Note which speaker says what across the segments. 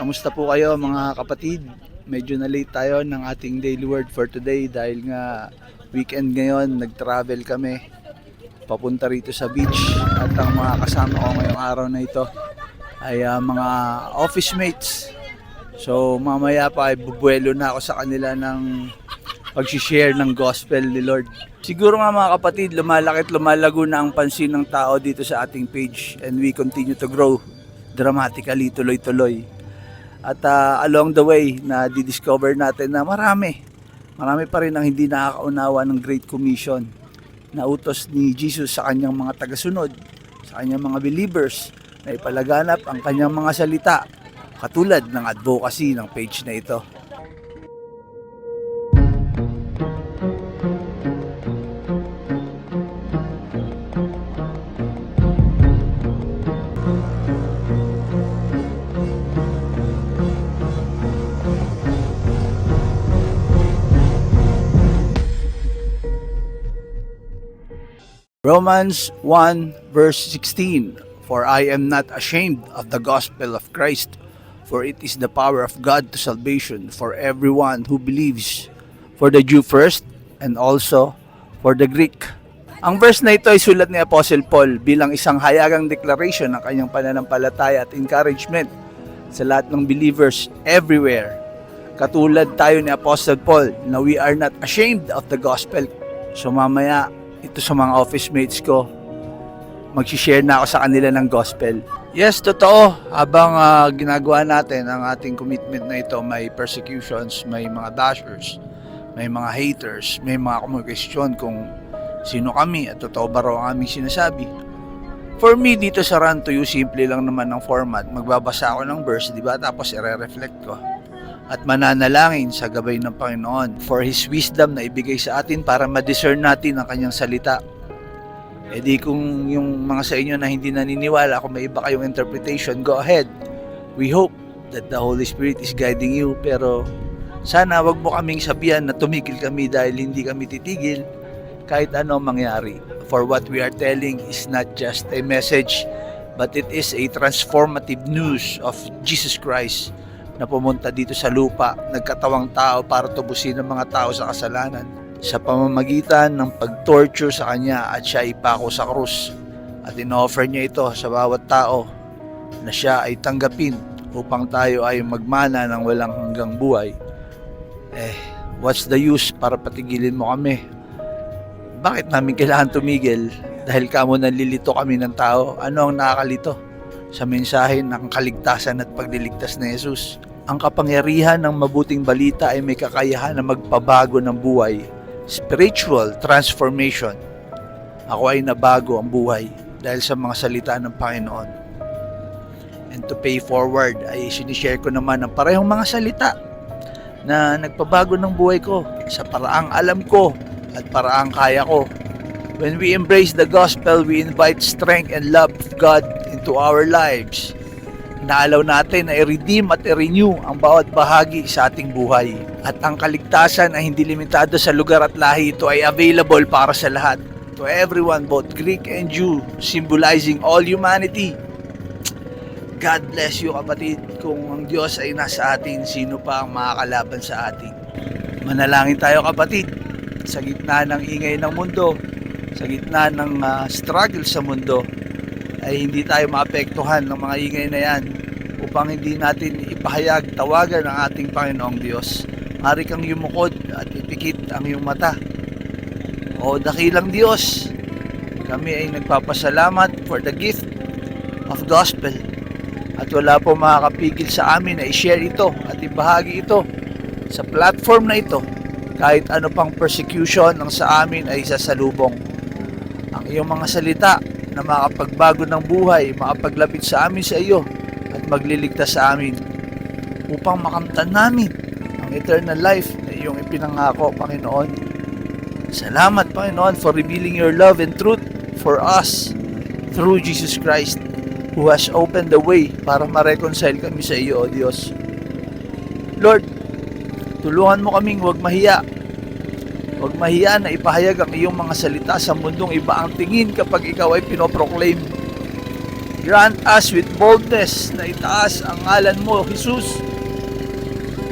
Speaker 1: Kamusta po kayo mga kapatid? Medyo na late tayo ng ating daily word for today dahil nga weekend ngayon, nag-travel kami papunta rito sa beach at ang mga kasama ko ngayong araw na ito ay ah, mga office mates. So mamaya pa ay bubuelo na ako sa kanila ng pag-share ng gospel ni Lord. Siguro nga mga kapatid, lumalaki at lumalago na ang pansin ng tao dito sa ating page and we continue to grow dramatically, tuloy-tuloy. At ah, along the way, na di-discover natin na marami, marami pa rin ang hindi nakakaunawa ng Great Commission na utos ni Jesus sa kanyang mga tagasunod, sa kanyang mga believers na ipalaganap ang kanyang mga salita katulad ng advocacy ng page na ito. Romans 1 verse 16 For I am not ashamed of the gospel of Christ for it is the power of God to salvation for everyone who believes for the Jew first and also for the Greek. Ang verse na ito ay sulat ni Apostle Paul bilang isang hayagang declaration ng kanyang pananampalataya at encouragement sa lahat ng believers everywhere. Katulad tayo ni Apostle Paul na we are not ashamed of the gospel. So mamaya, ito sa mga office mates ko, magsishare na ako sa kanila ng gospel. Yes, totoo. Habang ah, ginagawa natin ang ating commitment na ito, may persecutions, may mga bashers, may mga haters, may mga kumukestyon kung sino kami at totoo ba raw ang aming sinasabi. For me, dito sa Run to You, simple lang naman ang format. Magbabasa ako ng verse, di ba? Tapos ire-reflect ko. At mananalangin sa gabay ng Panginoon for His wisdom na ibigay sa atin para ma-discern natin ang kanyang salita. E di kung yung mga sa inyo na hindi naniniwala, kung may iba kayong interpretation, go ahead. We hope that the Holy Spirit is guiding you. Pero sana wag mo kaming sabihan na tumigil kami dahil hindi kami titigil kahit ano ang mangyari. For what we are telling is not just a message, but it is a transformative news of Jesus Christ na pumunta dito sa lupa, nagkatawang tao para tubusin ang mga tao sa kasalanan sa pamamagitan ng pag-torture sa kanya at siya ipako sa krus at in-offer niya ito sa bawat tao na siya ay tanggapin upang tayo ay magmana ng walang hanggang buhay. Eh, what's the use para patigilin mo kami? Bakit namin kailangan tumigil? Dahil kamo nalilito kami ng tao. Ano ang nakakalito? Sa mensahe ng kaligtasan at pagliligtas ni Jesus. Ang kapangyarihan ng mabuting balita ay may kakayahan na magpabago ng buhay. Spiritual transformation. Ako ay nabago ang buhay dahil sa mga salita ng Panginoon. And to pay forward ay sinishare ko naman ang parehong mga salita na nagpabago ng buhay ko sa paraang alam ko at paraang kaya ko. When we embrace the gospel, we invite strength and love of God into our lives. Naalaw natin na i-redeem at i-renew ang bawat bahagi sa ating buhay. At ang kaligtasan ay hindi limitado sa lugar at lahi. Ito ay available para sa lahat. To everyone, both Greek and Jew, symbolizing all humanity. God bless you kapatid. Kung ang Diyos ay nasa atin, sino pa ang makakalaban sa atin? Manalangin tayo kapatid. Sa gitna ng ingay ng mundo, sa gitna ng ah, struggle sa mundo, ay hindi tayo maapektuhan ng mga ingay na yan upang hindi natin ipahayag, tawagan ang ating Panginoong Diyos. Mari kang yumukod at ipikit ang iyong mata. O dakilang Diyos, kami ay nagpapasalamat for the gift of gospel. At wala po makakapigil sa amin na i-share ito at ibahagi ito sa platform na ito kahit ano pang persecution ang sa amin ay sasalubong. Ang iyong mga salita na makapagbago ng buhay, makapaglapit sa amin sa iyo at magliligtas sa amin upang makamtan namin ang eternal life na iyong ipinangako, Panginoon. Salamat, Panginoon, for revealing your love and truth for us through Jesus Christ who has opened the way para ma-reconcile kami sa iyo, O Diyos. Lord, tulungan mo kaming huwag mahiya. Huwag mahiya na ipahayag ang iyong mga salita sa mundong iba ang tingin kapag ikaw ay pinoproclaim. Grant us with boldness na itaas ang ngalan mo, Jesus,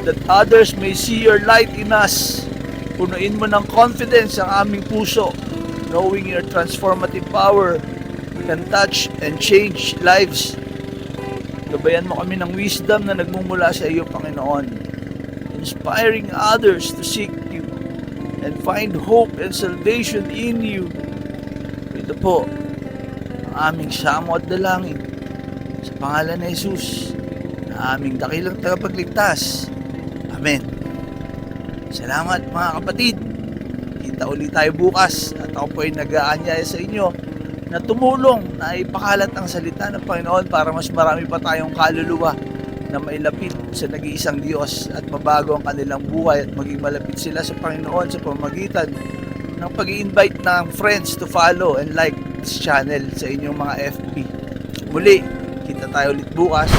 Speaker 1: that others may see your light in us. Punuin mo ng confidence ang aming puso, knowing your transformative power can touch and change lives. Gabayan mo kami ng wisdom na nagmumula sa iyo, Panginoon. Inspiring others to seek you and find hope and salvation in you. Ito po, aming samo at dalangin sa pangalan ni Jesus na aming dakilang tagapagligtas. Amen. Salamat mga kapatid. Kita ulit tayo bukas at ako po ay nag-aanyaya sa inyo na tumulong na ipakalat ang salita ng Panginoon para mas marami pa tayong kaluluwa na mailapit sa nag-iisang Diyos at mabago ang kanilang buhay at maging malapit sila sa Panginoon sa pamagitan ng pag invite ng friends to follow and like this channel sa inyong mga FB. Muli, kita tayo ulit bukas.